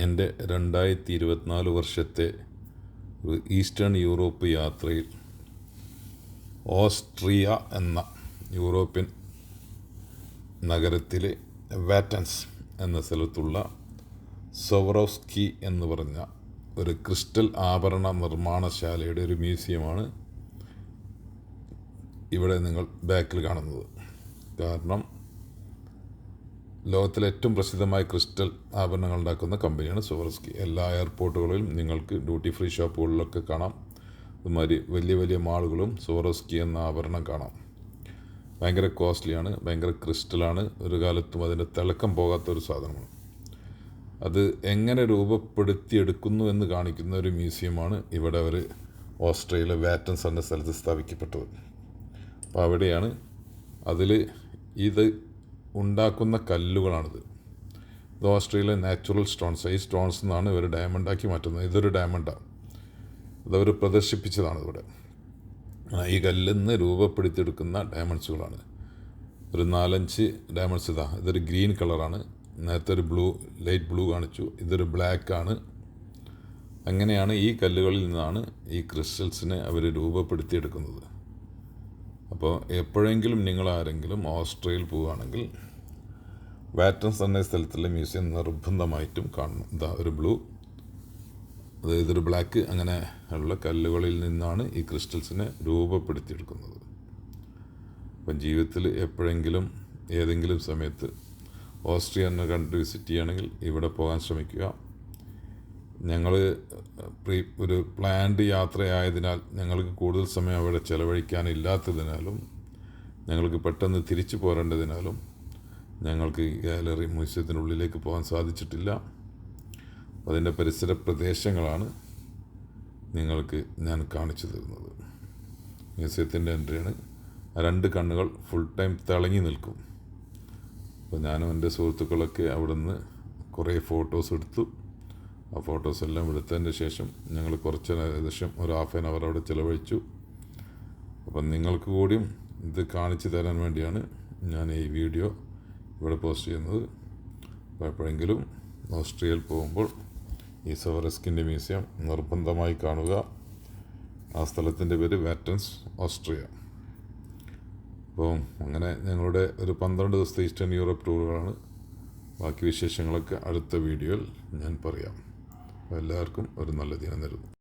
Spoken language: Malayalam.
എന്റെ രണ്ടായിരത്തി ഇരുപത്തിനാല് വർഷത്തെ ഈസ്റ്റേൺ യൂറോപ്പ് യാത്രയിൽ ഓസ്ട്രിയ എന്ന യൂറോപ്യൻ നഗരത്തിലെ വാറ്റൻസ് എന്ന സ്ഥലത്തുള്ള സൊവറോസ്കി എന്ന് പറഞ്ഞ ഒരു ക്രിസ്റ്റൽ ആഭരണ നിർമ്മാണശാലയുടെ ഒരു മ്യൂസിയമാണ് ഇവിടെ നിങ്ങൾ ബാക്കിൽ കാണുന്നത്. കാരണം ലോകത്തിലെ ഏറ്റവും പ്രസിദ്ധമായ ക്രിസ്റ്റൽ ആഭരണങ്ങൾ ഉണ്ടാക്കുന്ന കമ്പനിയാണ് സുവർസ്കി. എല്ലാ എയർപോർട്ടുകളിലും നിങ്ങൾക്ക് ഡ്യൂട്ടി ഫ്രീ ഷോപ്പുകളിലൊക്കെ കാണാം. അതുമാതിരി വലിയ വലിയ മാളുകളും സുവർസ്കി എന്ന ആഭരണം കാണാം. ഭയങ്കര കോസ്റ്റ്ലിയാണ് ഭയങ്കര ക്രിസ്റ്റലാണ്. ഒരു കാലത്തും അതിന്റെ തിളക്കം പോകാത്ത ഒരു സാധനമാണ്. അത് എങ്ങനെ രൂപപ്പെടുത്തിയെടുക്കുന്നു എന്ന് കാണിക്കുന്ന ഒരു മ്യൂസിയമാണ് ഇവിടെ അവർ ഓസ്ട്രേലിയ വാറ്റൻസ് എന്ന സ്ഥലത്ത് സ്ഥാപിക്കപ്പെട്ടത്. അപ്പോൾ അവിടെയാണ് അതിൽ ഇത് ഉണ്ടാക്കുന്ന കല്ലുകളാണിത്. ഇത് ഓസ്ട്രേലിയ നാച്ചുറൽ സ്റ്റോൺസ്. ഈ സ്റ്റോൺസ് നിന്നാണ് ഇവർ ഡയമണ്ടാക്കി മാറ്റുന്നത്. ഇതൊരു ഡയമണ്ടാണ് അതവർ പ്രദർശിപ്പിച്ചതാണ് ഇവിടെ. ഈ കല്ലിൽ നിന്ന് രൂപപ്പെടുത്തിയെടുക്കുന്ന ഡയമണ്ട്സുകളാണ്. ഒരു നാലഞ്ച് ഡയമണ്ട്സ് ഇതാ. ഇതൊരു ഗ്രീൻ കളറാണ്. നേരത്തെ ഒരു ബ്ലൂ ലൈറ്റ് ബ്ലൂ കാണിച്ചു. ഇതൊരു ബ്ലാക്ക് ആണ് അങ്ങനെയാണ് ഈ കല്ലുകളിൽ നിന്നാണ് ഈ ക്രിസ്റ്റൽസിനെ അവർ രൂപപ്പെടുത്തിയെടുക്കുന്നത്. അപ്പോൾ എപ്പോഴെങ്കിലും നിങ്ങൾ ആരെങ്കിലും ഓസ്ട്രേലിയയിൽ പോവുകയാണെങ്കിൽ വാറ്റൻസ് എന്ന സ്ഥലത്തുള്ള മ്യൂസിയം നിർബന്ധമായിട്ടും കാണണം. ഇതാ ഒരു ബ്ലൂ അതായത് ഒരു ബ്ലാക്ക് അങ്ങനെ ഉള്ള കല്ലുകളിൽ നിന്നാണ് ഈ ക്രിസ്റ്റൽസിനെ രൂപപ്പെടുത്തിയെടുക്കുന്നത്. അപ്പം ജീവിതത്തിൽ എപ്പോഴെങ്കിലും ഏതെങ്കിലും സമയത്ത് ഓസ്ട്രിയ എന്ന കൺട്രി വിസിറ്റ് ചെയ്യുകയാണെങ്കിൽ ഇവിടെ പോകാൻ ശ്രമിക്കുക. ഞങ്ങൾ പ്രീ ഒരു പ്ലാൻഡ് യാത്രയായതിനാൽ ഞങ്ങൾക്ക് കൂടുതൽ സമയം അവിടെ ചിലവഴിക്കാനില്ലാത്തതിനാലും ഞങ്ങൾക്ക് പെട്ടെന്ന് തിരിച്ചു പോരേണ്ടതിനാലും ഞങ്ങൾക്ക് ഗാലറി മ്യൂസിയത്തിനുള്ളിലേക്ക് പോകാൻ സാധിച്ചിട്ടില്ല. അതിന്റെ പരിസര പ്രദേശങ്ങളാണ് നിങ്ങൾക്ക് ഞാൻ കാണിച്ചു തരുന്നത്. മ്യൂസിയത്തിന്റെ എൻട്രിയാണ്. രണ്ട് കണ്ണുകൾ ഫുൾ ടൈം തിളങ്ങി നിൽക്കും. അപ്പോൾ ഞാനും എന്റെ സുഹൃത്തുക്കളൊക്കെ അവിടുന്ന് കുറേ ഫോട്ടോസ് എടുത്തു. ആ ഫോട്ടോസ് എല്ലാം എടുത്തതിന്റെ ശേഷം ഞങ്ങൾ കുറച്ച് ഏകദേശം ഒരു ഹാഫ് ആൻ അവർ അവിടെ ചിലവഴിച്ചു. അപ്പം നിങ്ങൾക്ക് കൂടിയും ഇത് കാണിച്ചു തരാൻ വേണ്ടിയാണ് ഞാൻ ഈ വീഡിയോ ഇവിടെ പോസ്റ്റ് ചെയ്യുന്നത്. അപ്പോൾ എപ്പോഴെങ്കിലും ഓസ്ട്രിയയിൽ പോകുമ്പോൾ ഈ സവറസ്കിന്റെ മ്യൂസിയം നിർബന്ധമായി കാണുക. ആ സ്ഥലത്തിന്റെ പേര് വാറ്റൻസ് ഓസ്ട്രിയ. അപ്പോൾ അങ്ങനെ ഞങ്ങളുടെ ഒരു പന്ത്രണ്ട് ദിവസത്തെ ഈസ്റ്റേൺ യൂറോപ്പ് ടൂറുകളാണ് ബാക്കി വിശേഷങ്ങളൊക്കെ അടുത്ത വീഡിയോയിൽ ഞാൻ പറയാം. എല്ലാവർക്കും ഒരു നല്ല ദിനം തരുന്നു